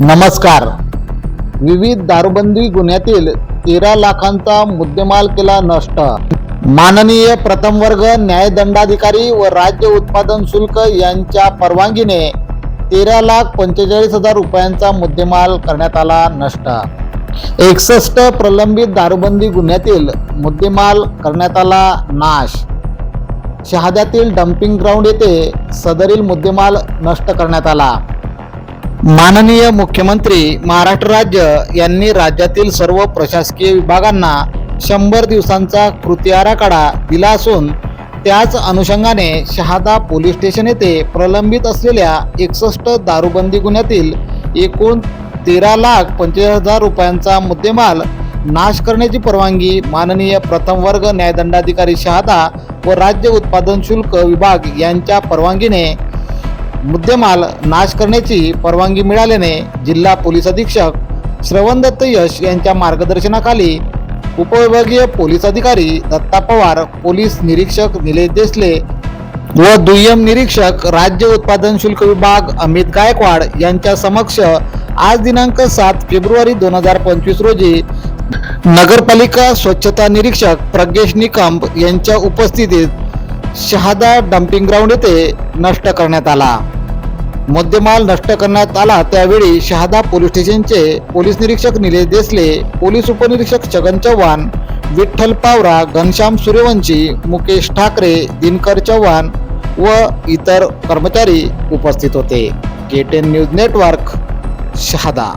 नमस्कार. विविध दारूबंदी गुन्ह्यातील तेरा लाखांचा मुद्देमाल केला नष्ट. माननीय प्रथम वर्ग न्यायदंडाधिकारी व राज्य उत्पादन शुल्क यांच्या परवानगीने तेरा लाख पंचेचाळीस हजार रुपयांचा मुद्देमाल करण्यात आला नष्ट. एकसष्ट प्रलंबित दारूबंदी गुन्ह्यातील मुद्देमाल करण्यात आला नाश. शहाद्यातील डम्पिंग ग्राउंड येथे सदरील मुद्देमाल नष्ट करण्यात आला. माननीय मुख्यमंत्री महाराष्ट्र राज्य यांनी राज्यातील सर्व प्रशासकीय विभागांना शंभर दिवसांचा कृती आराखडा दिला असून त्याच अनुषंगाने शहादा पोलीस स्टेशन येथे प्रलंबित असलेल्या एकसष्ट दारूबंदी गुन्ह्यातील एकूण तेरा लाख पंचवीस हजार रुपयांचा मुद्देमाल नाश करण्याची परवानगी माननीय प्रथम वर्ग न्यायदंडाधिकारी शहादा व राज्य उत्पादन शुल्क विभाग यांच्या परवानगीने मुद्देमाल नाश करण्याची परवानगी मिळाल्याने जिल्हा पोलीस अधीक्षक श्रवणदत्त यश यांच्या मार्गदर्शनाखाली उपविभागीय पोलीस अधिकारी दत्ता पवार पोलीस निरीक्षक निलेश देसले व दुय्यम निरीक्षक राज्य उत्पादन शुल्क विभाग अमित गायकवाड यांच्या समक्ष आज दिनांक सात फेब्रुवारी दोन हजार पंचवीस रोजी नगरपालिका स्वच्छता निरीक्षक प्रज्ञेश निकंब यांच्या उपस्थितीत शहादा डम्पिंग ग्राउंड येथे नष्ट करण्यात आला. मद्यमाल नष्ट करण्यात आला त्यावेळी शहादा पोलीस स्टेशनचे पोलीस निरीक्षक निलेश देसले पोलीस उपनिरीक्षक छगन चव्हाण विठ्ठल पावरा घनश्याम सूर्यवंशी मुकेश ठाकरे दिनकर चव्हाण व इतर कर्मचारी उपस्थित होते. K ten news network Shahada.